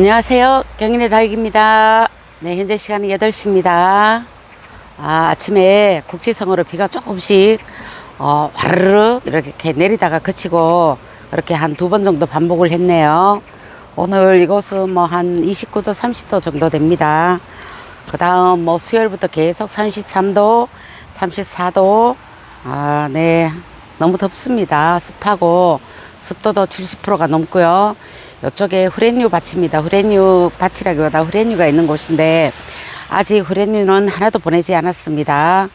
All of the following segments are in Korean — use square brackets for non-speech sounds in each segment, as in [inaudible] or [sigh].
안녕하세요. 경인의 다육입니다. 네, 현재 시간은 8시입니다. 아, 아침에 국지성으로 비가 조금씩, 어, 와르르 이렇게 내리다가 그치고, 그렇게 한 두 번 정도 반복을 했네요. 오늘 이곳은 뭐 한 29도, 30도 정도 됩니다. 그 다음 뭐 수요일부터 계속 33도, 34도, 아, 네. 너무 덥습니다. 습하고, 습도도 70%가 넘고요. 이쪽에 후레뉴 밭입니다. 후레뉴 밭이라기보다 후레뉴가 있는 곳인데 아직 후레뉴는 하나도 보내지 않았습니다.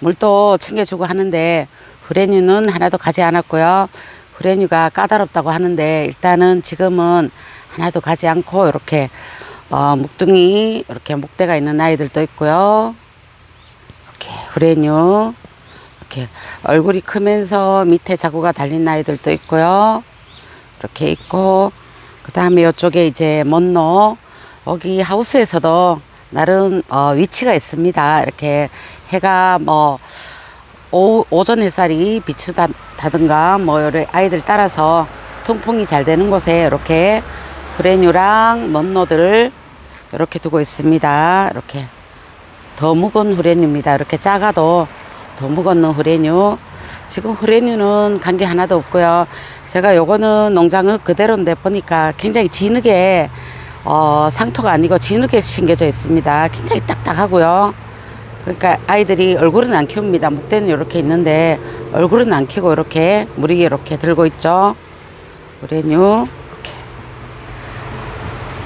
물도 챙겨주고 하는데 후레뉴는 하나도 가지 않았고요. 후레뉴가 까다롭다고 하는데 일단은 지금은 하나도 가지 않고 이렇게 어, 묵둥이 이렇게 목대가 있는 아이들도 있고요. 이렇게 후레뉴 이렇게 얼굴이 크면서 밑에 자구가 달린 아이들도 있고요. 이렇게 있고 그 다음에 이쪽에 이제 먼노 여기 하우스에서도 나름 어, 위치가 있습니다. 이렇게 해가 뭐 오, 오전 햇살이 비추다든가 뭐 아이들 따라서 통풍이 잘 되는 곳에 이렇게 후레뉴랑 먼노들을 이렇게 두고 있습니다. 이렇게 더 묵은 후레뉴입니다. 이렇게 작아도 더 묵은 후레뉴. 지금 후레뉴는 간 게 하나도 없고요. 제가 요거는 농장은 그대로인데 보니까 굉장히 진흙에 어, 상토가 아니고 진흙에 심겨져 있습니다. 굉장히 딱딱하고요. 그러니까 아이들이 얼굴은 안 키웁니다. 목대는 이렇게 있는데 얼굴은 안 키고 이렇게 무리게 이렇게 들고 있죠. 후레뉴 이렇게.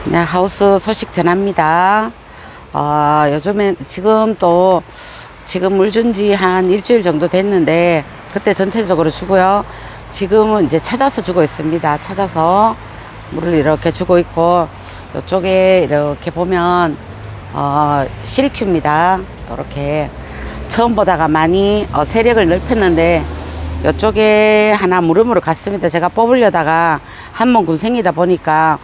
네, 하우스 소식 전합니다. 어, 요즘에 지금 또 지금 물 준 지 한 일주일 정도 됐는데 그때 전체적으로 주고요. 지금은 이제 찾아서 주고 있습니다. 찾아서 물을 이렇게 주고 있고 이쪽에 이렇게 보면 어, 실큐입니다. 이렇게 처음 보다가 많이 어, 세력을 넓혔는데 이쪽에 하나 물음으로 갔습니다. 제가 뽑으려다가 한번 군생이다 보니까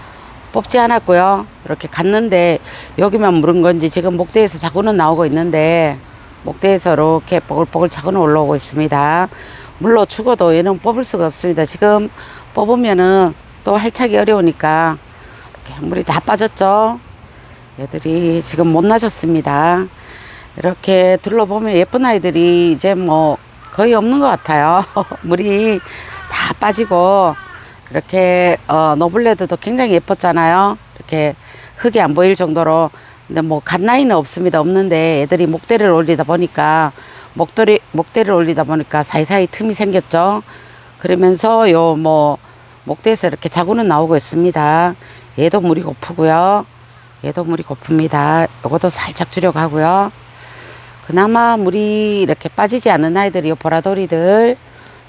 뽑지 않았고요. 이렇게 갔는데 여기만 물은 건지 지금 목대에서 자꾸는 나오고 있는데 목대에서 이렇게 뽀글뽀글 자꾸는 올라오고 있습니다. 물로 죽어도 얘는 뽑을 수가 없습니다. 지금 뽑으면은 또 할차기 어려우니까 이렇게 물이 다 빠졌죠. 얘들이 지금 못 나졌습니다. 이렇게 둘러보면 예쁜 아이들이 이제 뭐 거의 없는 것 같아요. [laughs] 물이 다 빠지고 이렇게 어, 노블레드도 굉장히 예뻤잖아요. 이렇게 흙이 안 보일 정도로 근데 뭐 갓 나이는 없습니다. 없는데 애들이 목대를 올리다 보니까 목도리 목대를 올리다 보니까 사이사이 틈이 생겼죠. 그러면서 요 뭐 목대에서 이렇게 자구는 나오고 있습니다. 얘도 물이 고프고요. 얘도 물이 고픕니다. 요것도 살짝 하고요. 그나마 물이 이렇게 빠지지 않는 아이들이 요 보라돌이들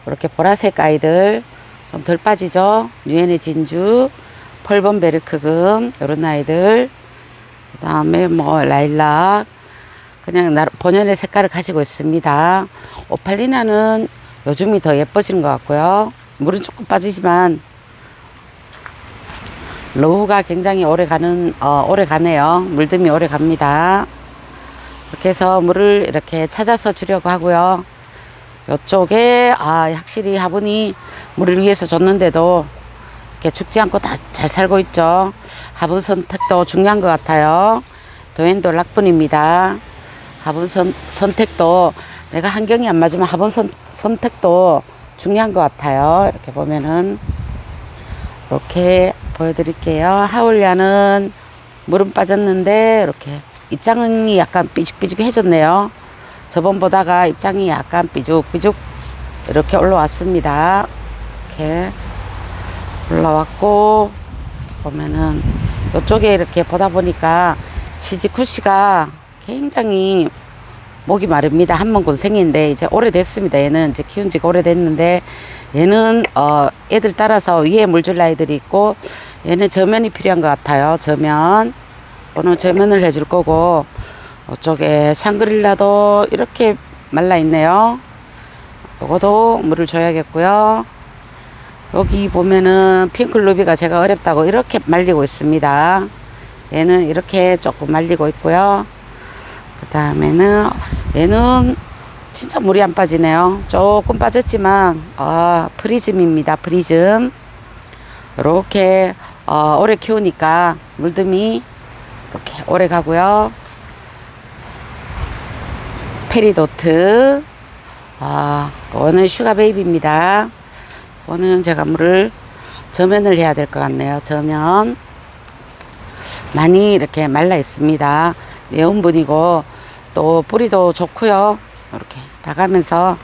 이렇게 보라색 아이들 좀 덜 빠지죠. 유엔의 진주, 펄번 베르크금 요런 아이들 그 다음에 뭐 라일락 그냥 나 본연의 색깔을 가지고 있습니다. 오팔리나는 요즘이 더 예뻐지는 것 같고요. 물은 조금 빠지지만 로우가 굉장히 오래 가는 어, 오래 가네요. 물듬이 오래 갑니다. 이렇게 해서 물을 이렇게 찾아서 주려고 하고요. 이쪽에 아 확실히 화분이 물을 위해서 줬는데도 이렇게 죽지 않고 다 잘 살고 있죠. 화분 선택도 중요한 것 같아요. 도엔도 락분입니다. 화분 선, 선택도 내가 환경이 안 맞으면 화분 선, 선택도 중요한 것 같아요. 이렇게 보면은 이렇게 보여드릴게요. 하울야는 물은 빠졌는데 이렇게 입장이 약간 삐죽삐죽해졌네요. 저번 보다가 입장이 약간 삐죽삐죽 이렇게 올라왔습니다. 이렇게 올라왔고 보면은 이쪽에 이렇게 보다 보니까 시지쿠시가 굉장히 목이 마릅니다. 한번 곤생인데 이제 오래됐습니다. 얘는 이제 키운 지가 오래됐는데 얘는 어 애들 따라서 위에 물줄 아이들이 있고 얘는 저면이 필요한 것 같아요. 저면 오늘 저면을 해줄 거고 이쪽에 샹그릴라도 이렇게 말라 있네요. 요거도 물을 줘야겠고요. 여기 보면은 핑클루비가 제가 어렵다고 이렇게 말리고 있습니다. 얘는 이렇게 조금 말리고 있고요. 그 다음에는 얘는 진짜 물이 안 빠지네요. 조금 빠졌지만 아 프리즘입니다. 프리즘. 이렇게 어, 오래 키우니까 물듬이 이렇게 오래 가고요. 페리도트 아, 이거는 슈가 베이비입니다. 이거는 제가 물을 저면을 해야 될 것 같네요. 저면 많이 이렇게 말라 있습니다. 매운분이고 또 뿌리도 좋고요. 이렇게 봐가면서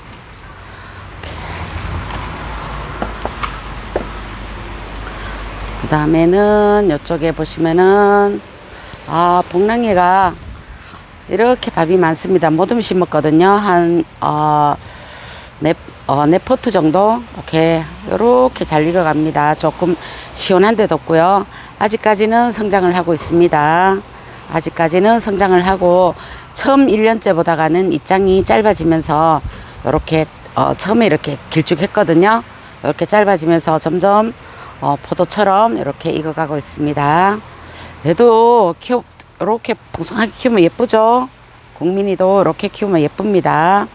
그 다음에는 이쪽에 보시면은 아 복랑이가 이렇게 밥이 많습니다. 모듬 심었거든요. 한 어, 네, 어, 네 포트 정도 이렇게 이렇게 잘 익어갑니다. 조금 시원한 데 덥고요. 아직까지는 성장을 하고 있습니다. 아직까지는 성장을 하고 처음 1년째 보다가는 입장이 짧아지면서 이렇게 어, 처음에 이렇게 길쭉했거든요. 이렇게 짧아지면서 점점 어, 포도처럼 이렇게 익어가고 있습니다. 얘도 키우 이렇게 풍성하게 키우면 예쁘죠. 국민이도 이렇게 키우면 예쁩니다.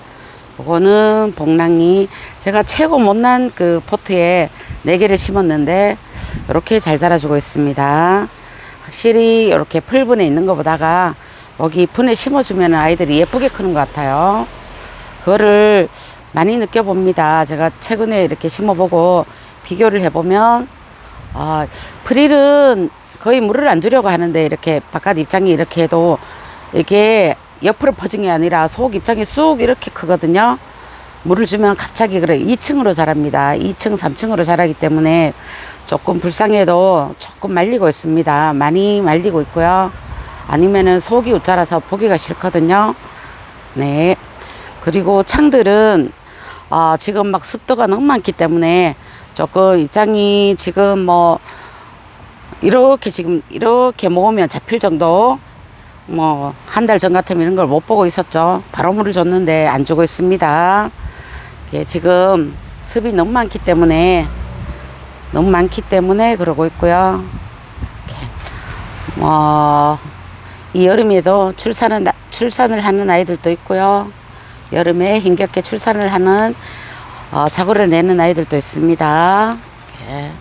요거는 복랑이 제가 최고 못난 그 포트에 네 개를 심었는데 이렇게 잘 자라주고 있습니다. 확실히 이렇게 풀분에 있는 것보다가 여기 분에 심어주면 아이들이 예쁘게 크는 것 같아요. 그거를 많이 느껴봅니다. 제가 최근에 이렇게 심어보고 비교를 해보면 아, 프릴은 거의 물을 안 주려고 하는데 이렇게 바깥 입장이 이렇게 해도 이게 옆으로 퍼진 게 아니라 속 입장이 쑥 이렇게 크거든요. 물을 주면 갑자기 그래 2층으로 자랍니다. 2층, 3층으로 자라기 때문에 조금 불쌍해도 조금 말리고 있습니다. 많이 말리고 있고요. 아니면은 속이 웃자라서 보기가 싫거든요. 네. 그리고 창들은 아, 지금 막 습도가 너무 많기 때문에 조금 입장이 지금 뭐 이렇게 지금 이렇게 모으면 잡힐 정도 뭐 한 달 전 같으면 이런 걸 못 보고 있었죠. 바로 물을 줬는데 안 주고 있습니다. 예, 지금 습이 너무 많기 때문에 너무 많기 때문에 그러고 있고요. 이렇게 뭐, 이 여름에도 출산은, 나- 출산을 하는 아이들도 있고요. 여름에 힘겹게 출산을 하는, 어, 자고를 내는 아이들도 있습니다. 예.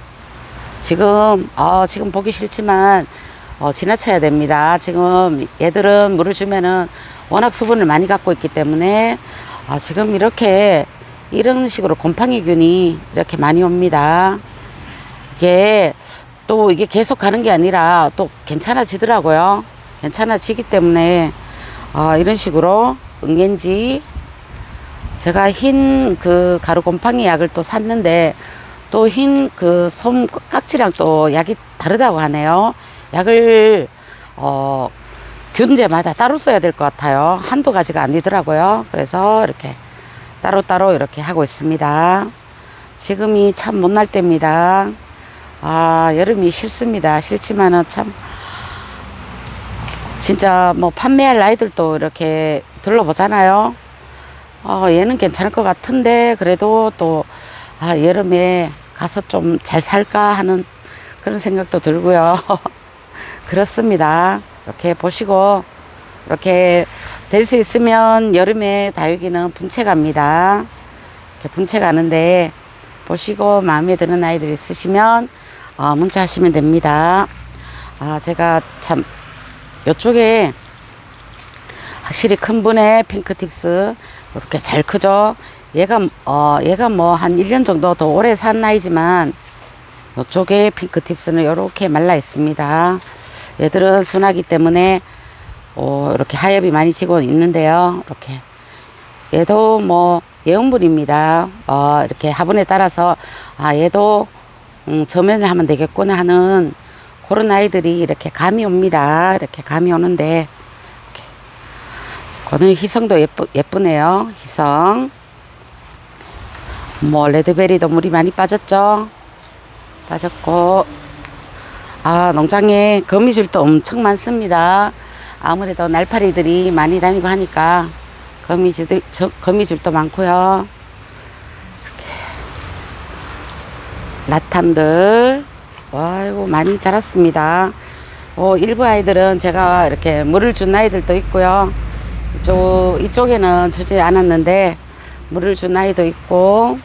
지금, 어, 지금 보기 싫지만, 어, 지나쳐야 됩니다. 지금 얘들은 물을 주면은 워낙 수분을 많이 갖고 있기 때문에, 아, 지금 이렇게, 이런 식으로 곰팡이균이 이렇게 많이 옵니다. 이게 또 이게 계속 가는 게 아니라 또 괜찮아지더라고요. 괜찮아지기 때문에 아, 이런 식으로 은겐지 제가 흰 그 가루 곰팡이 약을 또 샀는데 또 흰 그 솜 깍지랑 또 약이 다르다고 하네요. 약을 어 균제마다 따로 써야 될 것 같아요. 한두 가지가 아니더라고요. 그래서 이렇게 따로따로 이렇게 하고 있습니다. 지금이 참 못날 때입니다. 아, 여름이 싫습니다. 싫지만은 참, 진짜 뭐 판매할 아이들도 이렇게 둘러보잖아요. 어, 얘는 괜찮을 것 같은데, 그래도 또, 아, 여름에 가서 좀 잘 살까 하는 그런 생각도 들고요. [laughs] 그렇습니다. 이렇게 보시고, 이렇게 될 수 있으면 여름에 다육이는 분체 갑니다. 이렇게 분체 가는데, 보시고 마음에 드는 아이들 있으시면 어, 문자 하시면 됩니다. 아, 제가 참, 요쪽에 확실히 큰 분의 핑크팁스, 이렇게 잘 크죠? 얘가, 어, 얘가 뭐 한 1년 정도 더 오래 산 나이지만, 요쪽에 핑크팁스는 이렇게 말라 있습니다. 얘들은 순하기 때문에, 어, 이렇게 하엽이 많이 지고 있는데요. 이렇게. 얘도 뭐, 예용분입니다. 어, 이렇게 화분에 따라서, 아, 얘도 음, 저면을 하면 되겠구나 하는 그런 아이들이 이렇게 감이 옵니다. 이렇게 감이 오는데. 그는 희성도 예쁘, 예쁘네요. 희성. 뭐, 레드베리도 물이 많이 빠졌죠? 빠졌고, 아, 농장에 거미줄도 엄청 많습니다. 아무래도 날파리들이 많이 다니고 하니까 거미줄, 저, 거미줄도 많고요. 라탐들 아이고 많이 자랐습니다. 어, 일부 아이들은 제가 이렇게 물을 준 아이들도 있고요. 이쪽 이쪽에는 주지 않았는데 물을 준 아이도 있고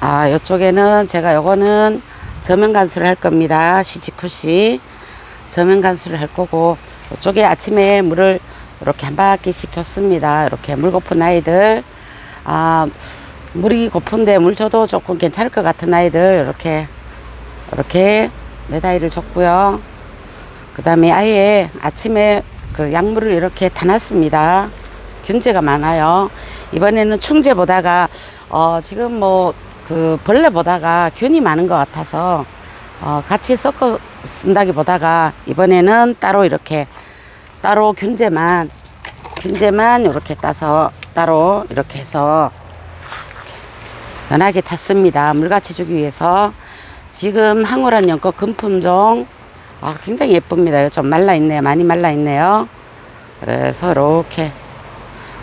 아 이쪽에는 제가 요거는 저면 간수를 할 겁니다. 시지쿠시 저면 간수를 할 거고 이쪽에 아침에 물을 이렇게 한 바퀴씩 줬습니다. 이렇게 물 고픈 아이들 아 물이 고픈데 물 줘도 조금 괜찮을 것 같은 아이들 이렇게 이렇게 네 아이를 줬고요. 그 다음에 아예 아침에 그 약물을 이렇게 다 놨습니다. 균제가 많아요. 이번에는 충제 보다가 어 지금 뭐 그 벌레 보다가 균이 많은 것 같아서 어 같이 섞어 쓴다기 보다가 이번에는 따로 이렇게 따로 균제만 균제만 이렇게 따서 따로 이렇게 해서 연하게 탔습니다. 물같이 주기 위해서 지금 항오란 연꽃 금품종 아, 굉장히 예쁩니다. 좀 말라 있네요. 많이 말라 있네요. 그래서 이렇게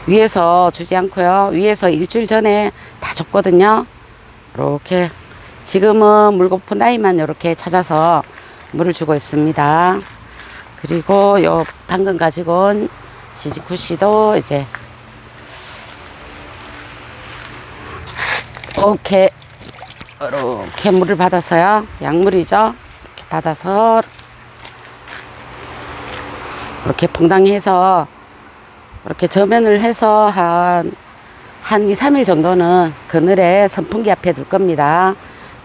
위에서 주지 않고요. 위에서 일주일 전에 다 줬거든요. 이렇게 지금은 물고픈 아이만 이렇게 찾아서 물을 주고 있습니다. 그리고 요 방금 가지고 온 시지쿠시도 이제 이렇게 이렇게 물을 받아서요. 약물이죠. 이렇게 받아서 이렇게 퐁당해서 이렇게 저면을 해서 한, 한 2, 3일 정도는 그늘에 선풍기 앞에 둘 겁니다.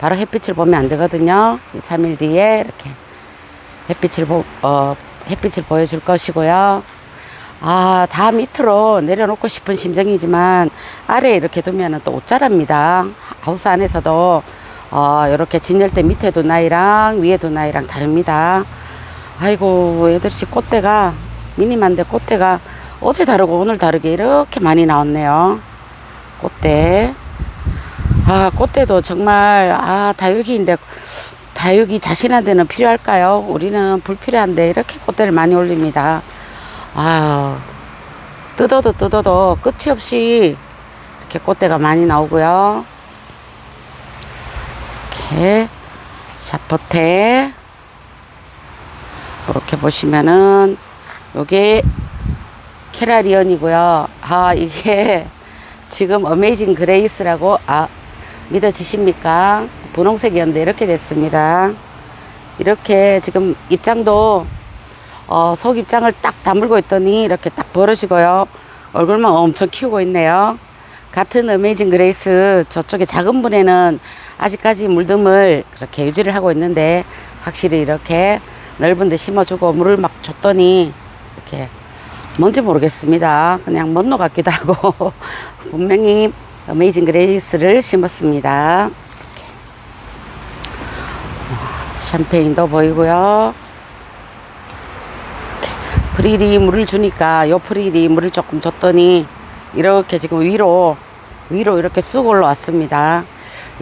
바로 햇빛을 보면 안 되거든요. 2, 3일 뒤에 이렇게 햇빛을 보, 어, 햇빛을 보여줄 것이고요. 아, 다 밑으로 내려놓고 싶은 심정이지만 아래에 이렇게 두면은 또 옷자랍니다. 하우스 안에서도 어, 이렇게 진열대 밑에 둔 아이랑 위에 둔 아이랑 다릅니다. 아이고, 8시 꽃대가 미니만데 꽃대가 어제 다르고 오늘 다르게 이렇게 많이 나왔네요. 꽃대. 아, 꽃대도 정말, 아, 다육이인데, 다육이 자신한테는 필요할까요? 우리는 불필요한데, 이렇게 꽃대를 많이 올립니다. 아유, 뜯어도 뜯어도 끝이 없이 이렇게 꽃대가 많이 나오고요. 이렇게, 샤포테. 이렇게 보시면은, 요게 캐라리언이고요. 아, 이게 지금 어메이징 그레이스라고, 아, 믿어지십니까? 분홍색이었는데 이렇게 됐습니다. 이렇게 지금 입장도, 어, 속 입장을 딱 다물고 있더니 이렇게 딱 벌어지고요. 얼굴만 엄청 키우고 있네요. 같은 어메이징 그레이스 저쪽에 작은 분에는 아직까지 물듬을 그렇게 유지를 하고 있는데 확실히 이렇게 넓은 데 심어주고 물을 막 줬더니 이렇게 뭔지 모르겠습니다. 그냥 먼노 같기도 하고 [laughs] 분명히 어메이징 그레이스를 심었습니다. 샴페인도 보이고요. 프릴이 물을 주니까 요 프릴이 물을 조금 줬더니 이렇게 지금 위로 위로 이렇게 쑥 올라왔습니다.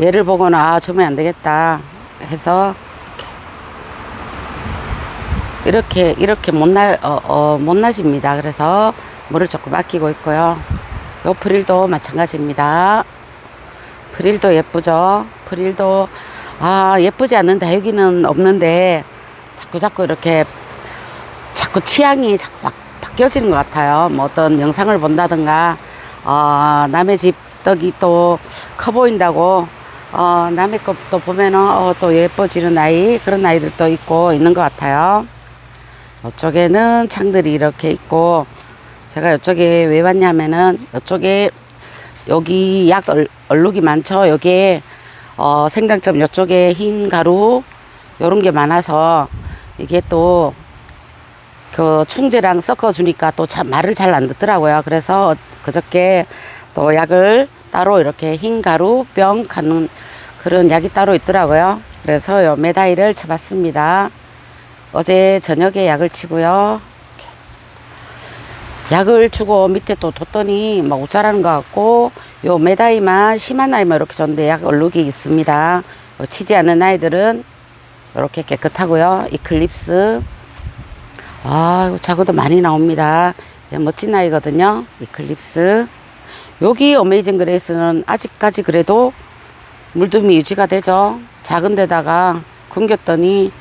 얘를 보고는 아 주면 안 되겠다 해서 이렇게 이렇게 못나 어, 어, 못나집니다. 그래서 물을 조금 아끼고 있고요. 요 프릴도 마찬가지입니다. 프릴도 예쁘죠. 프릴도 아 예쁘지 않는 다육이는 없는데 자꾸 자꾸 이렇게 자꾸 취향이 자꾸 바, 바뀌어지는 것 같아요. 뭐 어떤 영상을 본다든가 어, 남의 집 떡이 또 커 보인다고 어, 남의 것도 보면은 어, 또 예뻐지는 아이 그런 아이들도 있고 있는 것 같아요. 이쪽에는 창들이 이렇게 있고 제가 이쪽에 왜 왔냐면은 이쪽에 여기 약 얼, 얼룩이 많죠. 여기에 어, 생장점 이쪽에 흰 가루 요런 게 많아서 이게 또 그 충제랑 섞어 주니까 또 참 말을 잘 안 듣더라고요. 그래서 그저께 또 약을 따로 이렇게 흰 가루 병 가는 그런 약이 따로 있더라고요. 그래서 요 메다이를 쳐봤습니다. 어제 저녁에 약을 치고요. 약을 주고 밑에 또 뒀더니 막 옷자라는 것 같고 요 메다이만 심한 아이만 이렇게 줬는데 약 얼룩이 있습니다. 요 치지 않는 아이들은 이렇게 깨끗하고요. 이클립스 아 이거 자구도 많이 나옵니다. 예, 멋진 아이거든요. 이클립스 여기 어메이징 그레이스는 아직까지 그래도 물듬이 유지가 되죠. 작은 데다가 굶겼더니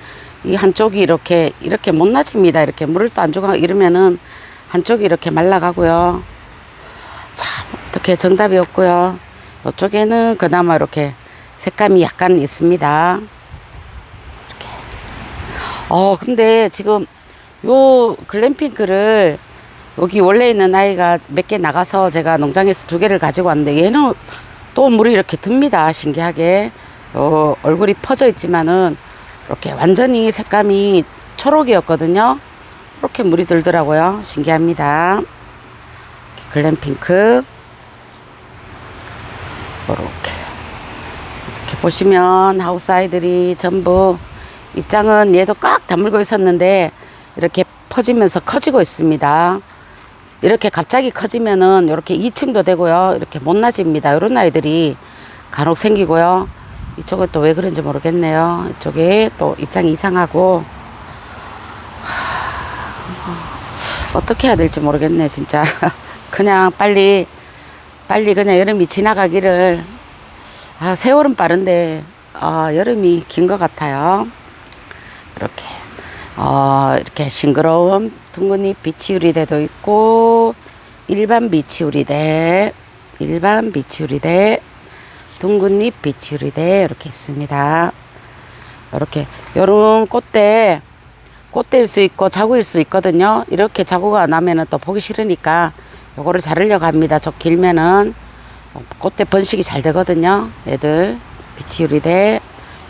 이 한쪽이 이렇게 이렇게 못 나집니다. 이렇게 물을 또 안 주고 이러면은 한쪽이 이렇게 말라가고요. 참 어떻게 정답이 없고요. 이쪽에는 그나마 이렇게 색감이 약간 있습니다. 어, 근데 지금 요 글램핑크를 여기 원래 있는 아이가 몇 개 나가서 제가 농장에서 두 개를 가지고 왔는데 얘는 또 물이 이렇게 듭니다. 신기하게. 어, 얼굴이 퍼져 있지만은 이렇게 완전히 색감이 초록이었거든요. 이렇게 물이 들더라고요. 신기합니다. 글램핑크. 이렇게. 이렇게 보시면 하우스 아이들이 전부 입장은 얘도 꽉 다물고 있었는데 이렇게 퍼지면서 커지고 있습니다. 이렇게 갑자기 커지면은 이렇게 2층도 되고요. 이렇게 못나집니다. 이런 아이들이 간혹 생기고요. 이쪽은 또 왜 그런지 모르겠네요. 이쪽에 또 입장이 이상하고 하, 어떻게 해야 될지 모르겠네 진짜. [laughs] 그냥 빨리 빨리 그냥 여름이 지나가기를 아 세월은 빠른데 아 여름이 긴 것 같아요. 이렇게 어 이렇게 싱그러운 둥근잎 비치우리대도 있고 일반 비치우리대 일반 비치우리대 둥근잎 비치우리대 이렇게 있습니다. 이렇게 요런 꽃대 꽃대일 수 있고 자구일 수 있거든요. 이렇게 자구가 나면은 또 보기 싫으니까 요거를 자르려고 합니다. 저 길면은 꽃대 번식이 잘 되거든요. 애들 비치우리대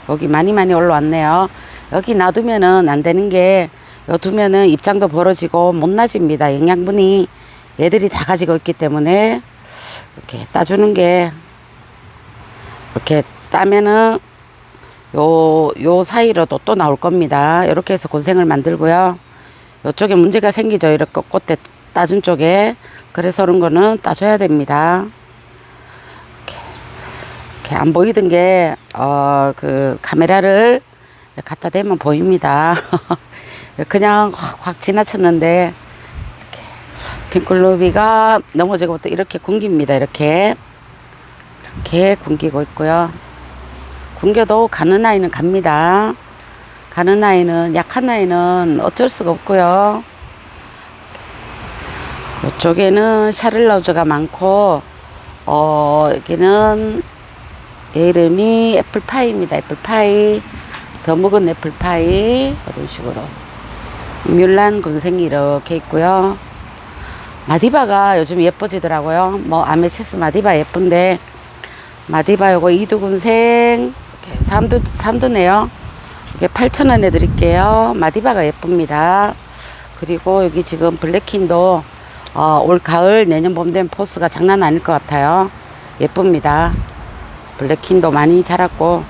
여기 많이 많이 올라왔네요. 여기 놔두면은 안 되는 게 요 두면은 입장도 벌어지고 못 나집니다. 영양분이 얘들이 다 가지고 있기 때문에 이렇게 따주는 게 이렇게 따면은 요, 요 사이로도 또 나올 겁니다. 이렇게 해서 곤생을 만들고요. 요쪽에 문제가 생기죠. 이렇게 꽃대 따준 쪽에. 그래서 그런 거는 따줘야 됩니다. 이렇게, 이렇게 안 보이던 게, 어, 그 카메라를 갖다 대면 보입니다. [laughs] 그냥 확, 확 지나쳤는데, 핑클루비가 넘어지고 또 이렇게 굶깁니다. 이렇게. 이렇게 굶기고 있고요. 굶겨도 가는 아이는 갑니다. 가는 아이는 약한 아이는 어쩔 수가 없고요. 이쪽에는 샤를라우즈가 많고 어 여기는 얘 이름이 애플파이입니다. 애플파이 더 묵은 애플파이 이런 식으로 뮬란 군생이 이렇게 있고요. 마디바가 요즘 예뻐지더라고요. 뭐 아메치스 마디바 예쁜데 마디바 요거 이두군생 이렇게 삼두 삼두네요. 이게 8,000원에 드릴게요. 마디바가 예쁩니다. 그리고 여기 지금 블랙킨도 어, 올 가을 내년 봄 되면 포스가 장난 아닐 것 같아요. 예쁩니다. 블랙킨도 많이 자랐고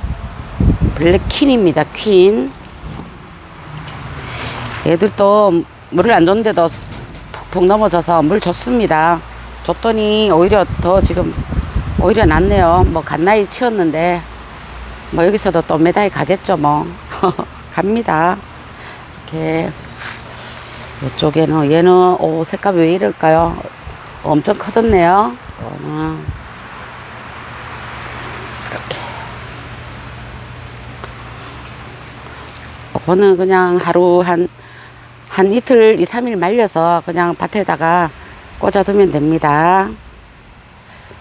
블랙킨입니다. 퀸. 얘들도 물을 안 줬는데도 푹푹 넘어져서 물 줬습니다. 줬더니 오히려 더 지금 오히려 낫네요. 뭐 갓나이 치웠는데 뭐 여기서도 또 메다이 가겠죠 뭐 [laughs] 갑니다. 이렇게 이쪽에는 얘는 오 색깔 왜 이럴까요? 엄청 커졌네요. 어, 이렇게 이거는 그냥 하루 한한 이틀, 이, 삼일 말려서 그냥 밭에다가 꽂아두면 됩니다.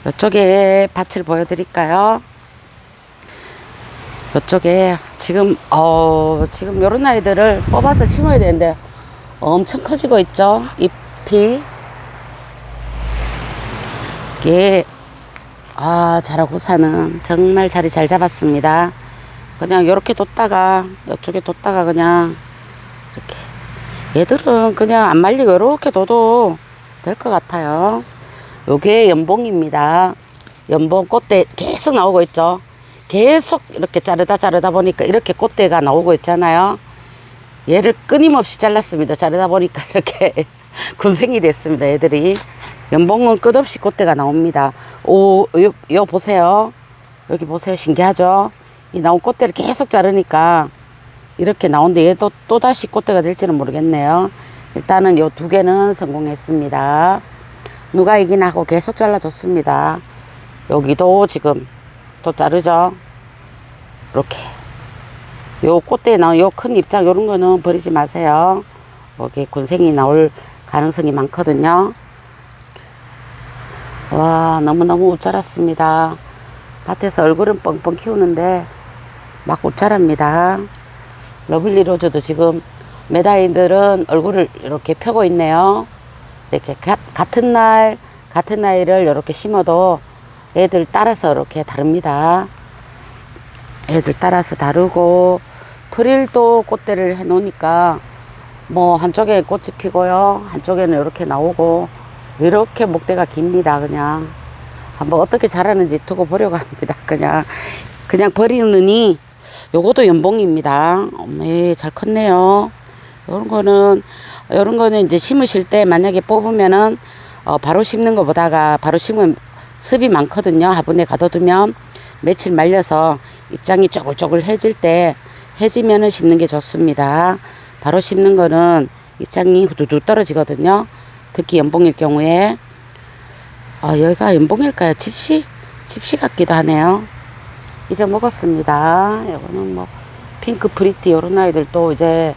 이쪽에 밭을 보여드릴까요? 이쪽에 지금 어 지금 요런 아이들을 뽑아서 심어야 되는데 엄청 커지고 있죠? 잎이. 이게 아 자라고 사는 정말 자리 잘 잡았습니다. 그냥 요렇게 뒀다가 이쪽에 뒀다가 그냥 이렇게. 얘들은 그냥 안 말리고 이렇게 둬도 될 것 같아요 요게 연봉입니다 연봉 꽃대 계속 나오고 있죠 계속 이렇게 자르다 자르다 보니까 이렇게 꽃대가 나오고 있잖아요. 얘를 끊임없이 잘랐습니다. 자르다 보니까 [laughs] 이렇게 군생이 됐습니다. 애들이. 연봉은 끝없이 꽃대가 나옵니다. 오, 요, 요 보세요. 여기 보세요. 신기하죠? 이 나온 꽃대를 계속 자르니까 이렇게 나오는데 얘도 또다시 꽃대가 될지는 모르겠네요. 일단은 요 두 개는 성공했습니다. 누가 이기나 하고 계속 잘라줬습니다. 여기도 지금 또 자르죠. 이렇게. 요 꽃대에 나온 요큰 입장 요런 거는 버리지 마세요. 여기 군생이 나올 가능성이 많거든요. 와, 너무너무 웃 자랐습니다. 밭에서 얼굴은 뻥뻥 키우는데 막웃 자랍니다. 러블리 로즈도 지금 메다이들은 얼굴을 이렇게 펴고 있네요. 이렇게 가- 같은 날, 같은 나이를 이렇게 심어도 애들 따라서 이렇게 다릅니다. 애들 따라서 다르고, 프릴도 꽃대를 해 놓으니까, 뭐, 한쪽에 꽃이 피고요. 한쪽에는 이렇게 나오고, 이렇게 목대가 깁니다, 그냥. 한번 어떻게 자라는지 두고 보려고 합니다. 그냥, 그냥 버리느니, 요것도 연봉입니다. 어메, 잘 컸네요. 요런 거는, 요런 거는 이제 심으실 때 만약에 뽑으면은, 어, 바로 심는 것보다가 바로 심으면 습이 많거든요. 화분에 가둬두면 며칠 말려서 입장이 쪼글쪼글해질 때 해지면은 심는 게 좋습니다. 바로 심는 거는 입장이 후두두 떨어지거든요. 특히 연봉일 경우에. 아, 여기가 연봉일까요? 집시? 집시 같기도 하네요. 이제 먹었습니다. 이거는 뭐 핑크 프리티 이런 아이들도 이제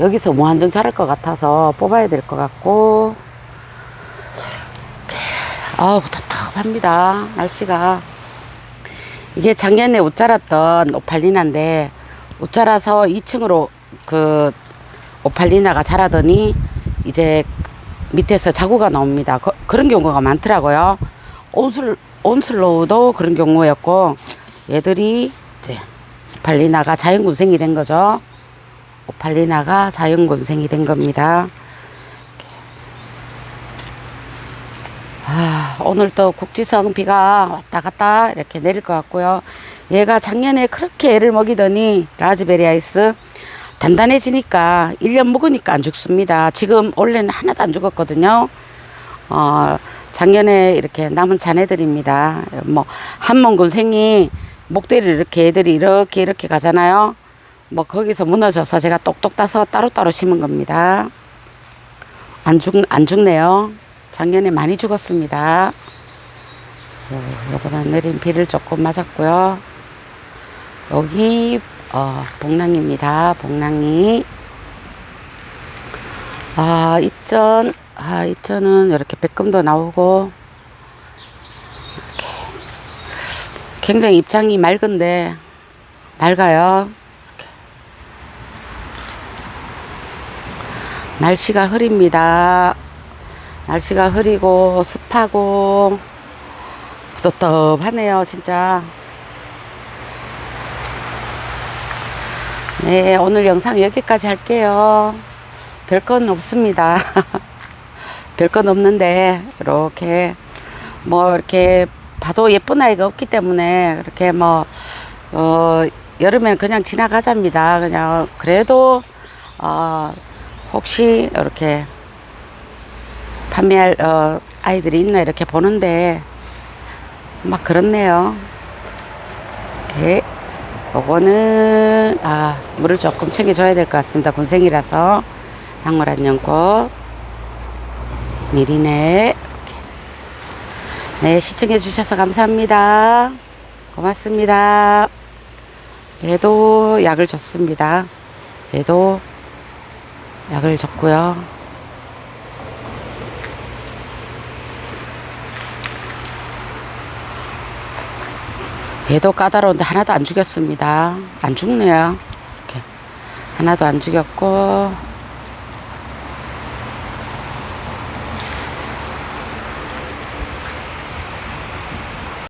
여기서 뭐 한정 자랄 것 같아서 뽑아야 될 것 같고. 아우 답답합니다. 날씨가. 이게 작년에 옷 자랐던 오팔리나인데 옷 자라서 2층으로 그 오팔리나가 자라더니 이제 밑에서 자구가 나옵니다. 그, 그런 경우가 많더라고요. 온슬 온슬로우도 그런 경우였고 얘들이 이제 오팔리나가 자연군생이 된 거죠 오팔리나가 자연군생이 된 겁니다 아, 오늘 또 국지성 비가 왔다 갔다 이렇게 내릴 것 같고요. 얘가 작년에 그렇게 애를 먹이더니 라즈베리 아이스 단단해지니까 1년 먹으니까 안 죽습니다. 지금 원래는 하나도 안 죽었거든요. 어, 작년에 이렇게 남은 자네들입니다. 뭐, 한몽군생이 목대를 이렇게 애들이 이렇게 이렇게 가잖아요. 뭐, 거기서 무너져서 제가 똑똑 따서 따로따로 심은 겁니다. 안 죽, 안 죽네요. 작년에 많이 죽었습니다. 어, 요거는 내린 비를 조금 맞았고요. 여기, 어, 복랑입니다. 복랑이. 아, 입전. 아, 입전은 이렇게 백금도 나오고. 이렇게. 굉장히 입장이 맑은데, 맑아요. 이렇게. 날씨가 흐립니다. 날씨가 흐리고 습하고 부덥덥하네요 진짜. 네 오늘 영상 여기까지 할게요. 별건 없습니다. [laughs] 별건 없는데 이렇게 뭐 이렇게 봐도 예쁜 아이가 없기 때문에 이렇게 뭐 어, 여름에는 그냥 지나가자입니다. 그냥 그래도 어, 혹시 이렇게 판매할 어, 아이들이 있나 이렇게 보는데 막 그렇네요. 네. 요거는 아 물을 조금 챙겨줘야 될 것 같습니다. 군생이라서 향물 안녕꽃 미리네 이렇게. 네 시청해 주셔서 감사합니다. 고맙습니다. 얘도 약을 줬습니다. 얘도 약을 줬고요. 얘도 까다로운데 하나도 안 죽였습니다. 안 죽네요. 이렇게 하나도 안 죽였고